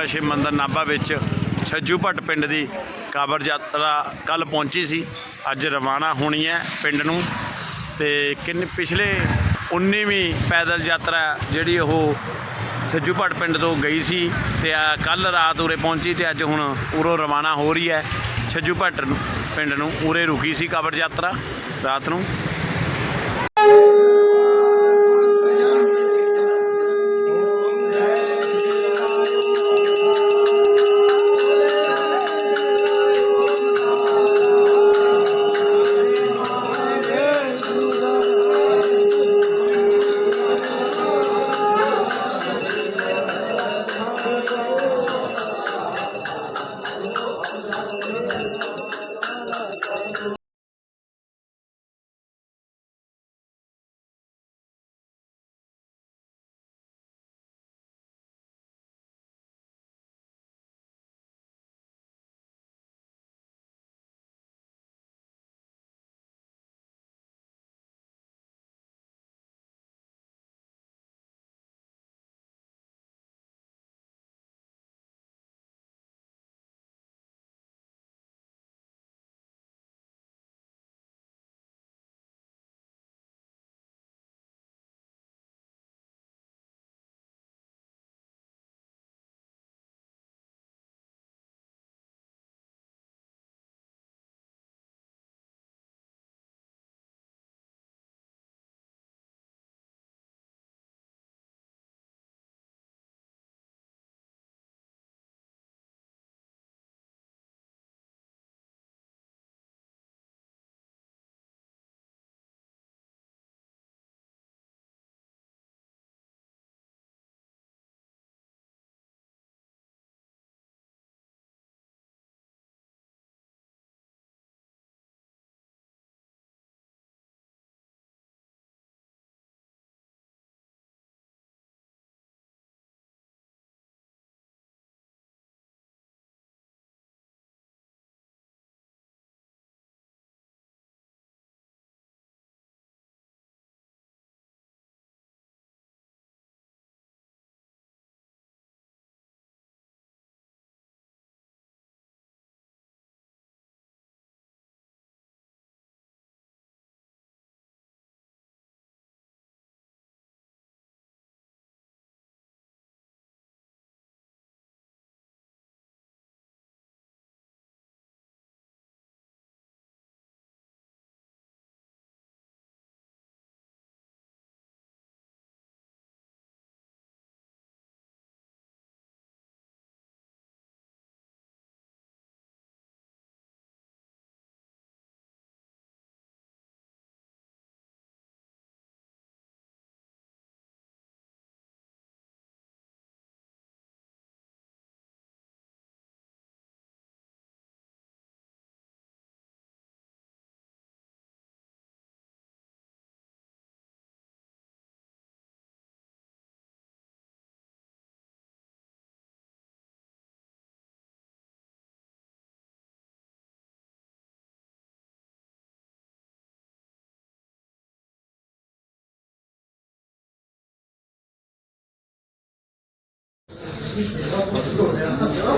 ਹਲਕਾ ਸ਼ਿਵ ਮੰਦਰ ਨਾਭਾ ਵਿੱਚ। ਛੱਜੂ ਭੱਟ ਪਿੰਡ ਦੀ ਕਾਬਰ ਯਾਤਰਾ ਕੱਲ ਪਹੁੰਚੀ ਸੀ। ਅੱਜ ਰਵਾਨਾ ਹੋਣੀ ਹੈ ਪਿੰਡ ਨੂੰ। ਤੇ ਕਿੰਨੇ, ਪਿਛਲੇ 19ਵੀਂ ਪੈਦਲ ਯਾਤਰਾ ਜਿਹੜੀ ਉਹ ਛੱਜੂ ਭੱਟ ਪਿੰਡ ਤੋਂ ਗਈ ਸੀ ਤੇ ਕੱਲ ਰਾਤ ਉਰੇ ਪਹੁੰਚੀ ਤੇ ਅੱਜ ਹੁਣ ਉਰੋਂ ਰਵਾਨਾ ਹੋ ਰਹੀ ਹੈ। ਛੱਜੂ ਭੱਟ ਪਿੰਡ ਨੂੰ ਉਰੇ ਰੁਕੀ ਸੀ ਕਾਬਰ ਯਾਤਰਾ ਰਾਤ ਨੂੰ।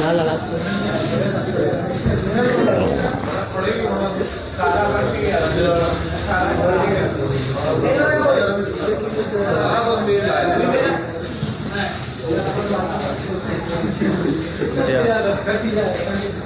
लाल लगा Yeah.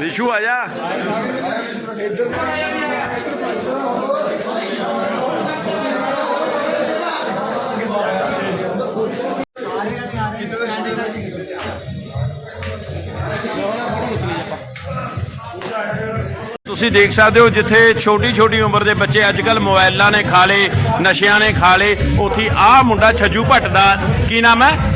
ਰਿਸ਼ੂ ਆ ਜਾ। ਤੁਸੀਂ ਦੇਖ ਸਕਦੇ ਹੋ ਜਿੱਥੇ ਛੋਟੀ ਛੋਟੀ ਉਮਰ ਦੇ ਬੱਚੇ ਅੱਜ ਕੱਲ ਮੋਬਾਈਲਾਂ ਨੇ ਖਾ ਲਏ, ਨਸ਼ਿਆਂ ਨੇ ਖਾ ਲਏ, ਉੱਥੇ ਆਹ ਮੁੰਡਾ ਛੱਜੂ ਭੱਟ ਦਾ ਕੀ ਨਾਮ ਹੈ?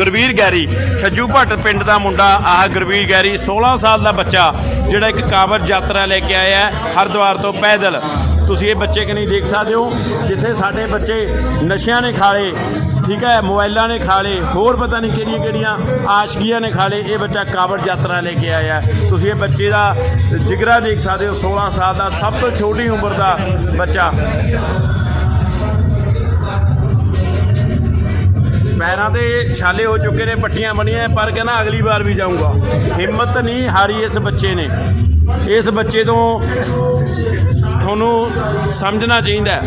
ਗੁਰਵੀਰ ਗੈਰੀ, ਛੱਜੂ ਭੱਟ ਪਿੰਡ ਦਾ ਮੁੰਡਾ, ਆਹ ਗੁਰਵੀਰ ਗੈਰੀ 16 ਸਾਲ ਦਾ ਬੱਚਾ, ਜਿਹੜਾ ਇੱਕ ਕਾਵੜ ਯਾਤਰਾ ਲੈ ਕੇ ਆਇਆ ਹੈ, ਹਰਿਦੁਆਰ ਤੋਂ ਪੈਦਲ। ਤੁਸੀਂ ਇਹ ਬੱਚੇ ਕਿ ਨਹੀਂ ਦੇਖ ਸਕਦੇ ਹੋ? ਜਿੱਥੇ ਸਾਡੇ ਬੱਚੇ ਨਸ਼ਿਆਂ ਨੇ ਖਾ ਲਏ, ਠੀਕ ਹੈ ਮੋਬਾਈਲਾਂ ਨੇ ਖਾ ਲਏ, ਹੋਰ ਪਤਾ ਨਹੀਂ ਕਿਹੜੀਆਂ ਕਿਹੜੀਆਂ ਆਸ਼ਕੀਆਂ ਨੇ ਖਾ ਲਏ, ਇਹ ਬੱਚਾ ਕਾਵੜ ਯਾਤਰਾ ਲੈ ਕੇ ਆਇਆ ਤੁਸੀਂ ਇਹ ਬੱਚੇ ਦਾ ਜਿਗਰਾ ਦੇਖ ਸਕਦੇ ਹੋ 16 ਸਾਲ ਦਾ ਸਭ ਤੋਂ ਛੋਟੀ ਉਮਰ ਦਾ ਬੱਚਾ। ਪੈਰਾਂ ਤੇ ਛਾਲੇ ਹੋ ਚੁੱਕੇ ਨੇ ਪੱਟੀਆਂ ਬਣੀਆਂ ਪਰ ਕਹਿੰਦਾ ਅਗਲੀ ਵਾਰ ਵੀ ਜਾਊਂਗਾ। ਹਿੰਮਤ ਨਹੀਂ ਹਾਰੀ ਇਸ ਬੱਚੇ ਨੇ। ਇਸ ਬੱਚੇ ਤੋਂ ਤੁਹਾਨੂੰ ਸਮਝਣਾ ਚਾਹੀਦਾ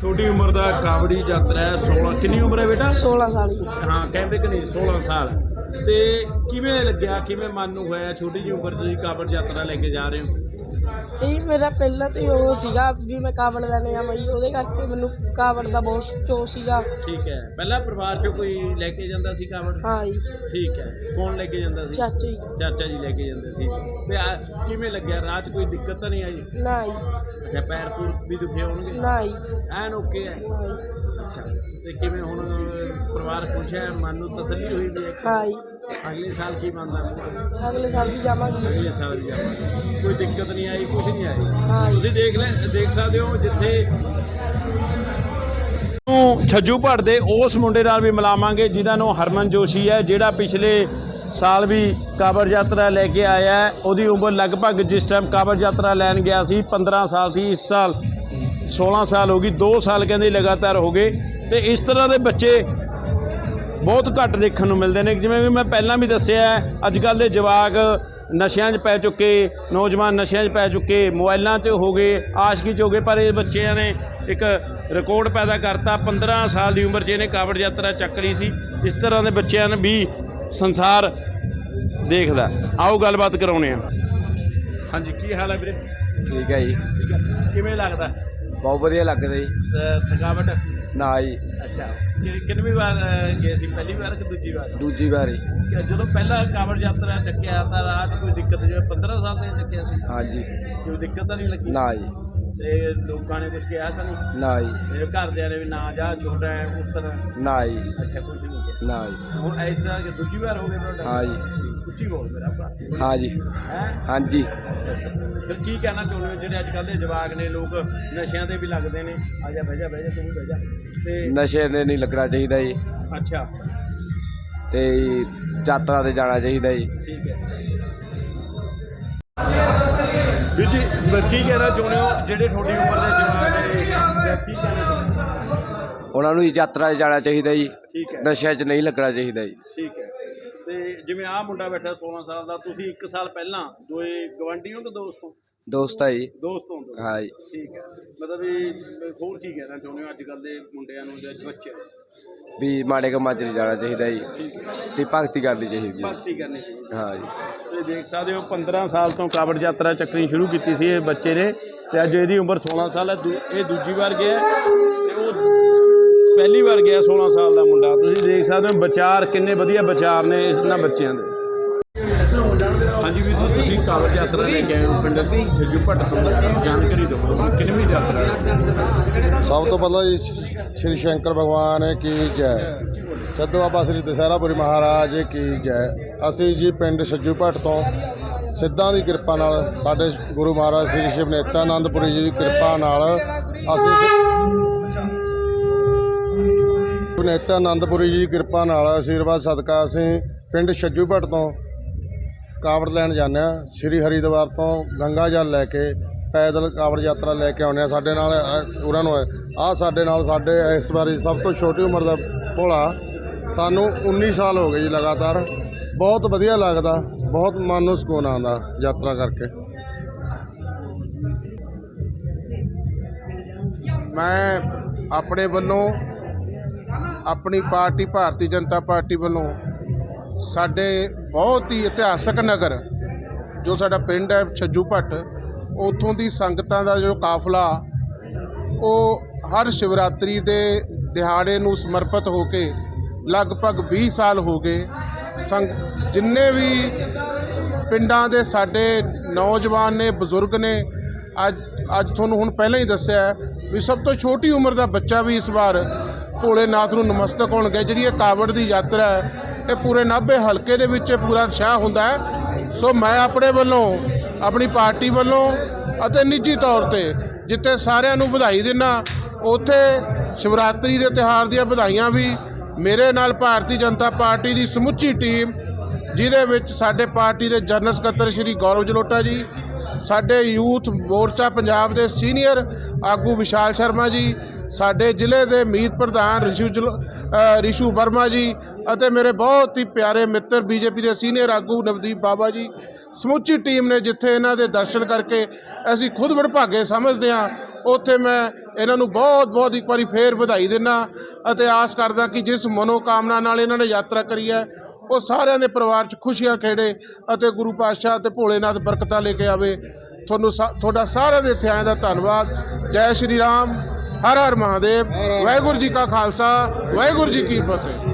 ਛੋਟੀ ਉਮਰ ਦਾ ਕਾਬੜੀ ਯਾਤਰਾ ਹੈ 16 ਕਿੰਨੀ ਉਮਰ ਹੈ ਬੇਟਾ? 16 ਸਾਲ ਦੀ ਹਾਂ ਕਹਿੰਦੇ ਕਿ ਨਹੀਂ 16 ਸਾਲ। ਤੇ ਕਿਵੇਂ ਲੱਗਿਆ ਕਿਵੇਂ ਮਨ ਨੂੰ ਹੋਇਆ ਛੋਟੀ ਜਿਹੀ ਉਮਰ ਤੁਸੀਂ ਕਾਬੜ ਯਾਤਰਾ ਲੈ ਕੇ ਜਾ ਰਹੇ ਹੋ? ਇਹ ਮੇਰਾ ਪਹਿਲਾਂ ਤੋਂ ਉਹ ਸੀਗਾ ਵੀ ਮੈਂ ਕਾਵੜ ਲੈਣੇ ਆ ਮਈ ਉਹਦੇ ਕਰਕੇ ਮੈਨੂੰ ਕਾਵੜ ਦਾ ਬਹੁਤ ਚੋ ਸੀਗਾ। ਠੀਕ ਹੈ। ਪਹਿਲਾਂ ਪਰਿਵਾਰ 'ਚੋਂ ਕੋਈ ਲੈ ਕੇ ਜਾਂਦਾ ਸੀ ਕਾਬੜ ਹਾਂ ਜੀ। ਠੀਕ ਹੈ। ਕੌਣ ਲੈ ਕੇ ਜਾਂਦਾ ਸੀ? ਚਾਚਾ ਜੀ। ਚਾਚਾ ਜੀ ਲੈ ਕੇ ਜਾਂਦੇ ਸੀ। ਤੇ ਆ ਕਿਵੇਂ ਲੱਗਿਆ? 'ਚ ਕੋਈ ਦਿੱਕਤ ਤਾਂ ਨਹੀਂ ਆਈ? ਨਾ ਜੀ। ਅੱਛਾ ਪੈਰ ਪੂਰ ਵੀ ਦੁਖੇ ਹੋਣਗੇ? ਨਾ ਜੀ। ਐਨ ਓਕੇ ਹੈ। ਨਾ ਜੀ। ਅੱਛਾ। ਤੇ ਕਿਵੇਂ ਹੁਣ ਪਰਿਵਾਰ ਖੁਸ਼ ਹੈ? ਮਨ ਨੂੰ ਤਸੱਲੀ ਹੋਈ ਵੀ ਹੈ? ਹਾਂ ਜੀ। ਅਗਲੇ ਸਾਲ ਕੀ ਬਣਦਾ ਅਗਲੇ ਸਾਲ ਵੀ ਜਾਵਾਂਗੇ? ਅਗਲੇ ਸਾਲ ਵੀ ਜਾਵਾਂਗੇ? ਕੋਈ ਦਿੱਕਤ ਨਹੀਂ ਆਈ ਕੁਝ ਨਹੀਂ ਆਈ। ਤੁਸੀਂ ਦੇਖ ਲੈ ਦੇਖ ਸਕਦੇ ਹੋ ਜਿੱਥੇ ਨੂੰ ਛੱਜੂ ਭੱਟ ਦੇ ਉਸ ਮੁੰਡੇ ਨਾਲ ਵੀ ਮਿਲਾਵਾਂਗੇ ਜਿਹਦਾ ਨਾਮ ਹਰਮਨ ਜੋਸ਼ੀ ਹੈ ਜਿਹੜਾ ਪਿਛਲੇ ਸਾਲ ਵੀ ਕਾਬਰ ਯਾਤਰਾ ਲੈ ਕੇ ਆਇਆ ਹੈ। ਉਹਦੀ ਉਮਰ ਲਗਭਗ ਜਿਸ ਟਾਈਮ ਕਾਬਰ ਯਾਤਰਾ ਲੈਣ ਗਿਆ ਸੀ 15 ਸਾਲ ਸੀ ਇਸ ਸਾਲ 16 ਸਾਲ ਹੋ ਗਈ 2 ਸਾਲ ਕਹਿੰਦੇ ਲਗਾਤਾਰ ਹੋ ਗਏ। ਤੇ ਇਸ ਤਰ੍ਹਾਂ ਦੇ ਬੱਚੇ ਬਹੁਤ ਘੱਟ ਦੇਖਣ ਨੂੰ ਮਿਲਦੇ ਨੇ। ਜਿਵੇਂ ਵੀ ਮੈਂ ਪਹਿਲਾਂ ਵੀ ਦੱਸਿਆ ਹੈ, ਅੱਜ ਕੱਲ ਦੇ ਜਵਾਕ ਨਸ਼ਿਆਂ 'ਚ ਪੈ ਚੁੱਕੇ ਨੌਜਵਾਨ ਨਸ਼ਿਆਂ 'ਚ ਪੈ ਚੁੱਕੇ ਮੋਬਾਈਲਾਂ 'ਚ ਹੋ ਗਏ ਆਸ਼ਕੀ 'ਚ ਹੋ ਗਏ ਪਰ ਇਹ ਬੱਚਿਆਂ ਨੇ ਇੱਕ ਰਿਕਾਰਡ ਪੈਦਾ ਕਰਤਾ। 15 ਸਾਲ ਦੀ ਉਮਰ 'ਚ ਇਹਨੇ ਕਾਵੜ ਯਾਤਰਾ ਚੱਕ ਲਈ ਸੀ। ਇਸ ਤਰ੍ਹਾਂ ਦੇ ਬੱਚਿਆਂ ਨੂੰ ਵੀ ਸੰਸਾਰ ਦੇਖਦਾ। ਆਓ ਗੱਲਬਾਤ ਕਰਾਉਣੇ ਆ ਹਾਂਜੀ ਕੀ ਹਾਲ ਹੈ ਵੀਰੇ? ਠੀਕ ਹੈ ਜੀ। ਕਿਵੇਂ ਲੱਗਦਾ? ਬਹੁਤ ਵਧੀਆ ਲੱਗਦਾ ਜੀ। ਥਕਾਵਟ? ਨਾ ਜੀ। ਅੱਛਾ। ਕਿ- ਕਿੰਨਵੀਂ ਵਾਰ ਗਏ ਸੀ? ਪਹਿਲੀ ਵਾਰ ਕਿ ਦੂਜੀ ਵਾਰ? ਦੂਜੀ ਵਾਰੀ ਕਿ ਜਦੋਂ ਪਹਿਲਾ ਕਾਵੜ ਯਾਤਰਾ ਚੱਕਿਆ ਤਾਂ ਰਾਹ 'ਚ ਕੋਈ ਦਿੱਕਤ ਜਿਵੇਂ 15 ਸਾਲ ਤੇ ਚੱਕਿਆ ਸੀ? ਹਾਂਜੀ। ਕੋਈ ਦਿੱਕਤ ਤਾਂ ਨਹੀਂ ਲੱਗੀ? ਨਾ ਜੀ। ਤੇ ਲੋਕਾਂ ਨੇ ਕੁਝ ਕਿਹਾ ਤਾਂ ਨਹੀਂ? ਨਾ ਜੀ। ਮੇਰੇ ਘਰਦਿਆਂ ਨੇ ਵੀ ਨਾ ਜਾ ਛੋਟਾ ਹੈ ਉਸ ਤਰ੍ਹਾਂ? ਨਾ ਜੀ। ਅੱਛਾ ਕੁਝ ਨਹੀਂ ਕਿਹਾ। ਨਾ ਜੀ। ਹੁਣ ਤਰ੍ਹਾਂ ਕਿ ਦੂਜੀ ਵਾਰ ਹੋ ਗਿਆ ਤੁਹਾਡਾ? ਹਾਂ ਜੀ। ਉੱਚੀ ਬੋਲ ਮੇਰਾ ਭਰਾ। ਹਾਂ ਜੀ ਹੈ? ਹਾਂਜੀ। ਅੱਛਾ ਅੱਛਾ। ਫਿਰ ਕੀ ਕਹਿਣਾ ਚਾਹੁੰਦੇ ਹੋ? ਜਿਹੜੇ ਅੱਜ ਕੱਲ੍ਹ ਦੇ ਜਵਾਕ ਨੇ ਲੋਕ ਨਸ਼ਿਆਂ ਤੇ ਵੀ ਲੱਗਦੇ ਨੇ। ਆ ਜਾ ਬਹਿ ਜਾ ਬਹਿ ਜਾ ਤੂੰ ਵੀ ਬਹਿ ਜਾ। ਤੇ ਨਸ਼ੇ ਦੇ ਨਹੀਂ ਲੱਗਣਾ ਚਾਹੀਦਾ ਜੀ। ਅੱਛਾ। ਤੇ ਯਾਤਰਾ ਤੇ ਜਾਣਾ ਚਾਹੀਦਾ ਜੀ। ਠੀਕ ਹੈ। ਵੀਰ ਜੀ ਬ- ਕੀ ਕਹਿਣਾ ਚਾਹੁੰਦੇ ਹੋ? ਜਿਹੜੇ ਤੁਹਾਡੀ ਉਮਰ ਦੇ ਜਵਾਕ ਨੇ ਜਾਂ ਕੀ ਕਹਿਣਾ ਚਾਹੁੰਦੇ? ਹੋ? ਉਹਨਾਂ ਨੂੰ ਯਾਤਰਾ ਤੇ ਜਾਣਾ ਚਾਹੀਦਾ ਜੀ। ਠੀਕ ਹੈ। ਨਸ਼ਿਆਂ 'ਚ ਨਹੀਂ ਲੱਗਣਾ ਚਾਹੀਦਾ ਜੀ। ਜਿਵੇਂ ਆਹ ਮੁੰਡਾ ਬੈਠਾ 16 ਸਾਲ ਦਾ ਤੁਸੀਂ 1 ਸਾਲ ਪਹਿਲਾਂ ਦੋਏ ਗਵਾਂਢੀ ਹੋ ਕਿ ਦੋਸਤ ਹੋ? ਦੋਸਤ ਹੈ ਜੀ। ਦੋਸਤ ਹੋ? ਹਾਂ ਜੀ। ਠੀਕ ਹੈ। ਮਤਲਬ ਵੀ ਹੋਰ ਕੀ ਕਹਿਣਾ ਚਾਹੁੰਦੇ ਹੋ ਅੱਜ ਕੱਲ ਦੇ ਮੁੰਡਿਆਂ ਨੂੰ ਜਾਂ ਬੱਚਿਆਂ ਨੂੰ? ਵੀ ਮਾੜੇ ਕੰਮਾਂ 'ਚ ਨਹੀਂ ਜਾਣਾ ਚਾਹੀਦਾ ਜੀ। ਠੀਕ ਹੈ। ਤੇ ਭਗਤੀ ਕਰਨੀ ਚਾਹੀਦੀ ਜੀ ਭਗਤੀ ਕਰਨੀ ਚਾਹੀਦੀ ਹਾਂ। ਜੀ। ਤੇ ਦੇਖ ਸਕਦੇ ਹੋ 15 ਸਾਲ ਤੋਂ ਕਾਵੜ ਯਾਤਰਾ ਚੱਕਣੀ ਸ਼ੁਰੂ ਕੀਤੀ ਸੀ ਇਹ ਬੱਚੇ ਨੇ ਤੇ ਅੱਜ ਇਹਦੀ ਉਮਰ 16 ਸਾਲ ਹੈ। ਦੂ- ਇਹ ਦੂਜੀ ਵਾਰ ਗਿਆ। ਹੈ ਪਹਿਲੀ ਵਾਰ ਗਿਆ 16 ਸਾਲ ਦਾ ਮੁੰਡਾ। ਤੁਸੀਂ ਦੇਖ ਸਕਦੇ ਹੋ ਵਿਚਾਰ ਕਿੰਨੇ ਵਧੀਆ ਵਿਚਾਰ ਨੇ ਇਹਨਾਂ ਬੱਚਿਆਂ ਦੇ। ਹਾਂਜੀ ਵੀਰ ਤੁਸੀਂ ਕਾਵੜ ਯਾਤਰਾ ਲੈ ਕੇ ਆਏ ਹੋ ਪਿੰਡ ਜੱਜੂ ਭੱਟ ਤੋਂ ਜਾਣਕਾਰੀ ਦਿਓ ਕਿੰਨੀ ਯਾਤਰਾ ਹੈ? ਸਭ ਤੋਂ ਪਹਿਲਾਂ ਜੀ, ਸ਼੍ਰੀ ਸ਼ੰਕਰ ਭਗਵਾਨ ਕੀ ਜੈ। ਸਿੱਧੂ ਬਾਬਾ ਸ੍ਰੀ ਦਸ਼ਹਿਰਾਪੁਰੀ ਮਹਾਰਾਜ, ਕੀ ਜੈ। ਅਸੀਂ ਜੀ ਪਿੰਡ ਸੱਜੂ ਭੱਟ ਤੋਂ ਸਿੱਧਾਂ ਦੀ ਕਿਰਪਾ ਨਾਲ ਸਾਡੇ ਗੁਰੂ ਮਹਾਰਾਜ ਸ੍ਰੀ ਸ਼ਿਵ ਨੇਤਾ ਨੇਤਾਨੰਦਪੁਰੀ ਜੀ ਦੀ ਕਿਰਪਾ ਨਾਲ ਅਸੀਂ ਸ਼ਿਵ ਨੇਤਾਨੰਦਪੁਰੀ ਜੀ ਦੀ ਕਿਰਪਾ ਨਾਲ ਆਸ਼ੀਰਵਾਦ ਸਦਕਾ ਅਸੀਂ ਪਿੰਡ ਸੱਜੂ ਭੱਟ ਤੋਂ ਕਾਵੜ ਲੈਣ ਜਾਂਦੇ ਹਾਂ। ਸ਼੍ਰੀ ਹਰਿਦੁਆਰ ਤੋਂ ਗੰਗਾ ਜਲ ਲੈ ਕੇ ਪੈਦਲ ਕਾਵੜ ਯਾਤਰਾ ਲੈ ਕੇ ਆਉਂਦੇ ਹਾਂ ਸਾਡੇ ਨਾਲ ਅ, ਉਹਨਾਂ ਨੂੰ ਆ ਸਾਡੇ ਨਾਲ ਸਾਡੇ ਇਸ ਵਾਰੀ ਸਭ ਤੋਂ ਛੋਟੀ ਉਮਰ ਦਾ ਭੋਲਾ ਸਾਨੂੰ 19 ਸਾਲ ਹੋ ਗਏ ਜੀ ਲਗਾਤਾਰ। ਬਹੁਤ ਵਧੀਆ ਲੱਗਦਾ ਬਹੁਤ ਮਨ ਨੂੰ ਸਕੂਨ ਆਉਂਦਾ ਯਾਤਰਾ ਕਰਕੇ। ਮੈਂ ਆਪਣੇ ਵੱਲੋਂ ਆਪਣੀ ਪਾਰਟੀ, ਭਾਰਤੀ ਜਨਤਾ ਪਾਰਟੀ ਵੱਲੋਂ ਸਾਡੇ ਬਹੁਤ ਹੀ ਇਤਿਹਾਸਕ ਨਗਰ, ਜੋ ਸਾਡਾ ਪਿੰਡ ਹੈ, ਛੱਜੂ ਭੱਟ, ਉਥੋਂ ਦੀ ਸੰਗਤਾਂ ਦਾ ਜੋ ਕਾਫਲਾ, ਉਹ ਹਰ ਸ਼ਿਵਰਾਤਰੀ ਦੇ ਦਿਹਾੜੇ ਨੂੰ ਸਮਰਪਿਤ ਹੋ ਕੇ ਲਗਭਗ 20 ਸਾਲ ਹੋ ਗਏ। ਸੰਗ, ਜਿੰਨੇ ਵੀ ਪਿੰਡਾਂ ਦੇ ਸਾਡੇ ਨੌਜਵਾਨ ਨੇ, ਬਜ਼ੁਰਗ ਨੇ, ਅੱਜ ਅੱਜ ਤੁਹਾਨੂੰ ਹੁਣ ਪਹਿਲਾਂ ਹੀ ਦੱਸਿਆ ਵੀ ਸਭ ਤੋਂ ਛੋਟੀ ਉਮਰ ਦਾ ਬੱਚਾ ਵੀ ਇਸ ਵਾਰ ਭੋਲੇਨਾਥ ਨੂੰ ਨਮਸਤਕ ਹੋਣਗੇ ਜਿਹੜੀ ਇਹ ਕਾਵੜ ਦੀ ਯਾਤਰਾ ਹੈ, ਇਹ ਪੂਰੇ ਨਾਭੇ ਹਲਕੇ ਦੇ ਵਿੱਚ ਪੂਰਾ ਉਤਸ਼ਾਹ ਹੁੰਦਾ ਹੈ। ਸੋ ਮੈਂ ਆਪਣੇ ਵੱਲੋਂ, ਆਪਣੀ ਪਾਰਟੀ ਵੱਲੋਂ ਅਤੇ ਨਿੱਜੀ ਤੌਰ ਤੇ ਜਿੱਥੇ ਸਾਰਿਆਂ ਨੂੰ ਵਧਾਈ ਦਿੰਦਾ ਉੱਥੇ ਸ਼ਿਵਰਾਤਰੀ ਦੇ ਤਿਉਹਾਰ ਦੀਆਂ ਵਧਾਈਆਂ ਵੀ ਮੇਰੇ ਨਾਲ ਭਾਰਤੀ ਜਨਤਾ ਪਾਰਟੀ ਦੀ ਸਮੁੱਚੀ ਟੀਮ, ਜਿਹਦੇ ਵਿੱਚ ਸਾਡੇ ਪਾਰਟੀ ਦੇ ਜਨਰਲ ਸਕੱਤਰ ਸ਼੍ਰੀ ਗੌਰਵ ਜਲੋਟਾ ਜੀ, ਸਾਡੇ ਯੂਥ ਮੋਰਚਾ ਪੰਜਾਬ ਦੇ ਸੀਨੀਅਰ ਆਗੂ ਵਿਸ਼ਾਲ ਸ਼ਰਮਾ ਜੀ ਸਾਡੇ ਜ਼ਿਲ੍ਹੇ ਦੇ ਮੀਤ ਪ੍ਰਧਾਨ ਰਿਸ਼ੂ ਜਲੋ- ਰਿਸ਼ੂ ਵਰਮਾ ਜੀ ਅਤੇ ਮੇਰੇ ਬਹੁਤ ਹੀ ਪਿਆਰੇ ਮਿੱਤਰ ਬੀਜੇਪੀ ਦੇ ਸੀਨੀਅਰ ਆਗੂ ਨਵਦੀਪ ਬਾਬਾ ਜੀ, ਸਮੁੱਚੀ ਟੀਮ ਨੇ ਜਿੱਥੇ ਇਹਨਾਂ ਦੇ ਦਰਸ਼ਨ ਕਰਕੇ ਅਸੀਂ ਖੁਦ ਵਡਭਾਗੇ ਸਮਝਦੇ ਹਾਂ, ਉੱਥੇ ਮੈਂ ਇਹਨਾਂ ਨੂੰ ਬਹੁਤ ਬਹੁਤ ਇੱਕ ਵਾਰੀ ਫੇਰ ਵਧਾਈ ਦਿੰਦਾ ਅਤੇ ਆਸ ਕਰਦਾ ਕਿ ਜਿਸ ਮਨੋਕਾਮਨਾ ਨਾਲ ਇਹਨਾਂ ਨੇ ਯਾਤਰਾ ਕਰੀ ਹੈ, ਉਹ ਸਾਰਿਆਂ ਦੇ ਪਰਿਵਾਰ 'ਚ ਖੁਸ਼ੀਆਂ ਖੇੜੇ ਅਤੇ ਗੁਰੂ ਪਾਤਸ਼ਾਹ ਤੇ ਭੋਲੇਨਾਥ ਬਰਕਤਾਂ ਲੈ ਕੇ ਆਵੇ। ਤੁਹਾਨੂੰ ਸਾ- ਤੁਹਾਡਾ ਸਾਰਿਆਂ ਦੇ ਇੱਥੇ ਆਇਆਂ ਦਾ ਧੰਨਵਾਦ। ਜੈ ਸ਼੍ਰੀ ਰਾਮ। ਹਰ ਹਰ ਮਹਾਦੇਵ ਵਾਹਿਗੁਰੂ ਜੀ ਕਾ ਖਾਲਸਾ ਵਾਹਿਗੁਰੂ ਜੀ ਕੀ ਫਤਿਹ।